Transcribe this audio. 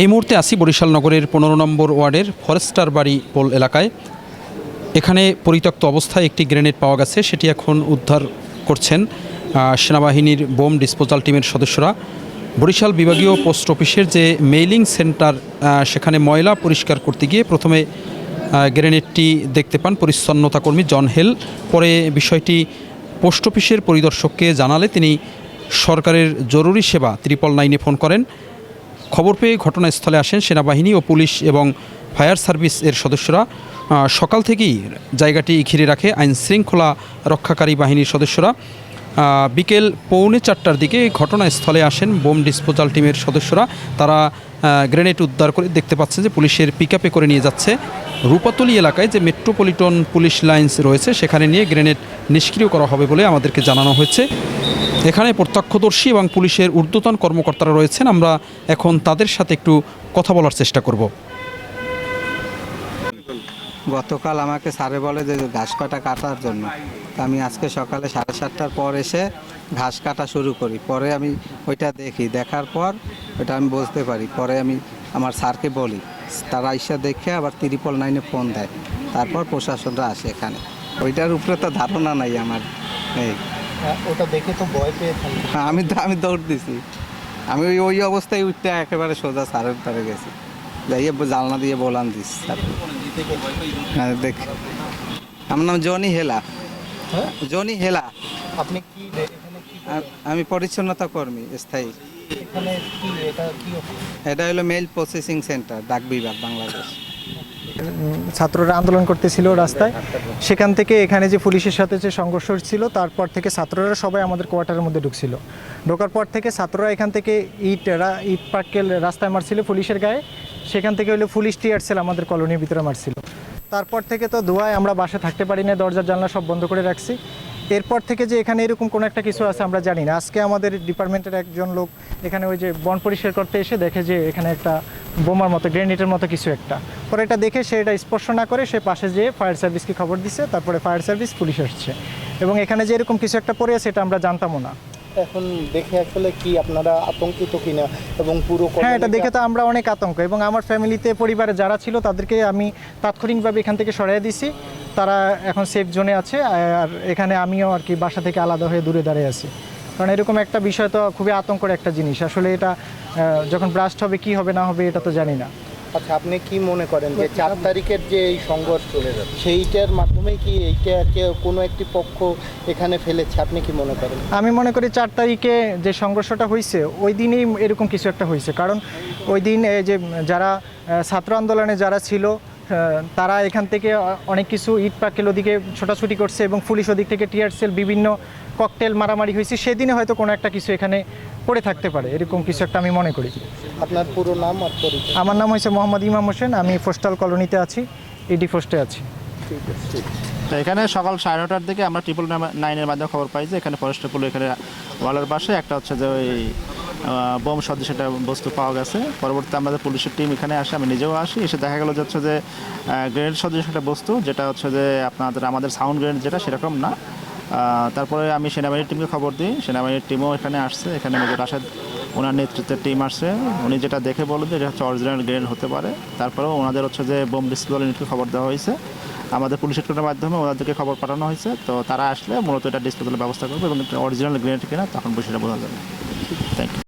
এই মুহূর্তে আসি বরিশাল নগরের পনেরো নম্বর ওয়ার্ডের ফরেস্টার বাড়ি পোল এলাকায়। এখানে পরিত্যক্ত অবস্থায় একটি গ্রেনেড পাওয়া গেছে, সেটি এখন উদ্ধার করছেন সেনাবাহিনীর বোম ডিসপোজাল টিমের সদস্যরা। বরিশাল বিভাগীয় পোস্ট অফিসের যে মেইলিং সেন্টার সেখানে ময়লা পরিষ্কার করতে গিয়ে প্রথমে গ্রেনেডটি দেখতে পান পরিচ্ছন্নতা কর্মী জন হেল। পরে বিষয়টি পোস্ট অফিসের পরিদর্শককে জানালে তিনি সরকারের জরুরি সেবা ত্রিপল নাইনে ফোন করেন। খবর পেয়ে ঘটনাস্থলে আসেন সেনাবাহিনী ও পুলিশ এবং ফায়ার সার্ভিস এর সদস্যরা। সকাল থেকেই জায়গাটি ঘিরে রাখে আইন শৃঙ্খলা রক্ষাকারী বাহিনীর সদস্যরা। বিকেল পৌনে চারটার দিকে ঘটনাস্থলে আসেন বোম ডিসপোজাল টিমের সদস্যরা। তারা গ্রেনেড উদ্ধার করে দেখতে পাচ্ছেন যে পুলিশের পিকআপে করে নিয়ে যাচ্ছে। রূপাতলি এলাকায় যে মেট্রোপলিটন পুলিশ লাইন্স রয়েছে, সেখানে নিয়ে গ্রেনেড নিষ্ক্রিয় করা হবে বলে আমাদেরকে জানানো হয়েছে। এখানে প্রত্যক্ষদর্শী এবং পুলিশের ঊর্ধ্বতন কর্মকর্তারা রয়েছেন। আমরা এখন তাদের সাথে একটু কথা বলার চেষ্টা করব। গতকাল আমাকে স্যারে বলে যে ঘাস কাটা কাটার জন্য। তো আমি আজকে সকালে সাড়ে সাতটার পর এসে ঘাস কাটা শুরু করি। পরে আমি ওইটা দেখি। দেখার পর ওইটা আমি বুঝতে পারি। পরে আমি আমার স্যারকে বলি। তারা ইসা দেখে আবার ত্রিপল নাইনে ফোন দেয়। তারপর প্রশাসনরা আসে এখানে। ওইটার উপরে তো ধারণা নাই আমার। এই। ওটা দেখে তো ভয় পেয়েছেন হ্যাঁ, আমি তো আমি দৌড় দিছি। আমি ওই ওই অবস্থায় উঠতে একেবারে সোজা স্যারের তারে গেছি। যাইয়ে জানলা দিয়ে বলান দিস হ্যাঁ দেখ। আমার নাম জনি হেলা। হ্যাঁ? জনি হেলা। আপনি কি আমি পরিচ্ছন্নতা কর্মী স্থায়ী। এটা হলো মেল প্রসেসিং সেন্টার ডাক বিভাগ বাংলাদেশ। ছাত্ররা আন্দোলন করতেছিল রাস্তায়। সেখান থেকে এখানে যে পুলিশের সাথে যে সংঘর্ষ ছিল তারপর থেকে ছাত্ররা সবাই আমাদের কোয়ার্টারের মধ্যে ঢুকছিল। ঢোকার পর থেকে ছাত্ররা এখান থেকে ইট ইট পাটকেল রাস্তায় মারছিল পুলিশের গায়ে। সেখান থেকে হলো ফুল টিয়ার সেল আমাদের কলোনির ভিতরে মারছিল। তারপর থেকে তো ধোয়ায় আমরা বাসে থাকতে পারি না দরজা জানলা সব বন্ধ করে রাখছি। এরপর থেকে যে এখানে এরকম কোনো একটা কিছু আছে আমরা জানি না। আজকে আমাদের ডিপার্টমেন্টের একজন লোক এখানে ওই যে বন পরিষ্কার করতে এসে দেখে যে এখানে একটা বোমার মতো গ্রেনেডের মতো কিছু একটা। পরে এটা দেখে সে এটা স্পর্শ না করে সে পাশে যেয়ে ফায়ার সার্ভিসকে খবর দিছে, তারপরে ফায়ার সার্ভিস পুলিশ আসছে। এবং এখানে যে এরকম কিছু একটা পড়ে আছে, এটা আমরা জানতামও না। এখন দেখে আসলে কি আপনারা আতঙ্কিত কিনা এবং পুরো হ্যাঁ এটা দেখে তো আমরা অনেক আতঙ্ক এবং আমার ফ্যামিলিতে পরিবারে যারা ছিল তাদেরকে আমি তাৎক্ষণিকভাবে এখান থেকে সরিয়ে দিছি। তারা এখন সেফ জোনে আছে আর এখানে আমিও আর কি বাসা থেকে আলাদা হয়ে দূরে দাঁড়িয়ে আছি। কারণ এরকম একটা বিষয় তো খুবই আতঙ্কর একটা জিনিস। আসলে এটা যখন ব্রাস্ট হবে কি হবে না হবে এটা তো জানি না। আচ্ছা আপনি কি মনে করেন যে চার তারিখের যে এই সংঘর্ষ, সেইটার মাধ্যমে কি এইটাকে কোনো একটি পক্ষ এখানে ফেলেছে? আপনি কি মনে করেন? আমি মনে করি চার তারিখে যে সংঘর্ষটা হয়েছে ওই দিনই এরকম কিছু একটা হয়েছে কারণ ওই দিন যে যারা ছাত্র আন্দোলনে যারা ছিল তারা এখান থেকে অনেক কিছু ইট পাকেল ওদিকে ছোটাছুটি করছে এবং পুলিশ ওদিক থেকে টিয়ার সেল বিভিন্ন ককটেল মারামারি হয়েছে। সেদিনে হয়তো কোনো একটা কিছু এখানে পড়ে থাকতে পারে। এরকম কিছু একটা আমি মনে করি। আপনার পুরো নাম আর পরিচয়? আমার নাম হয়েছে মোহাম্মদ ইমাম হোসেন। আমি পোস্টাল কলোনিতে আছি ইডি পোস্টে আছি। ঠিক আছে ঠিক আছে। তো এখানে সকাল সাড়ে নটার দিকে আমরা ট্রিপল নাইনের মাধ্যমে খবর পাই যে এখানে ফরেস্টের পুলিশ এখানে ওয়ালের পাশে একটা হচ্ছে যে ওই বোম সদৃশ একটা বস্তু পাওয়া গেছে। পরবর্তীতে আমাদের পুলিশের টিম এখানে আসে, আমি নিজেও আসি। এসে দেখা গেলো যে হচ্ছে যে গ্রেনেড সদৃশ একটা বস্তু, যেটা হচ্ছে যে আপনাদের, আমাদের সাউন্ড গ্রেনেড যেটা, সেরকম না। তারপরে আমি সেনাবাহিনীর টিমকে খবর দিই। সেনাবাহিনীর টিমও এখানে আসছে। এখানে মেজর রাশেদ, ওনার নেতৃত্বের টিম আসছে। উনি যেটা দেখে বললেন যে, এটা হচ্ছে অরিজিনাল গ্রেনেড হতে পারে। তারপরেও ওনাদের হচ্ছে যে বোম ডিসপ্লে ইউনিটকে খবর দেওয়া হয়েছে। আমাদের পুলিশ হেডকোয়ার্টারের মাধ্যমে ওনাদেরকে খবর পাঠানো হয়েছে। তো তারা আসলে মূলত এটা ডিসপ্লে ব্যবস্থা করবে এবং অরিজিনাল গ্রেনেড কিনা, তখন সেটা বোঝা যাবে। Thank you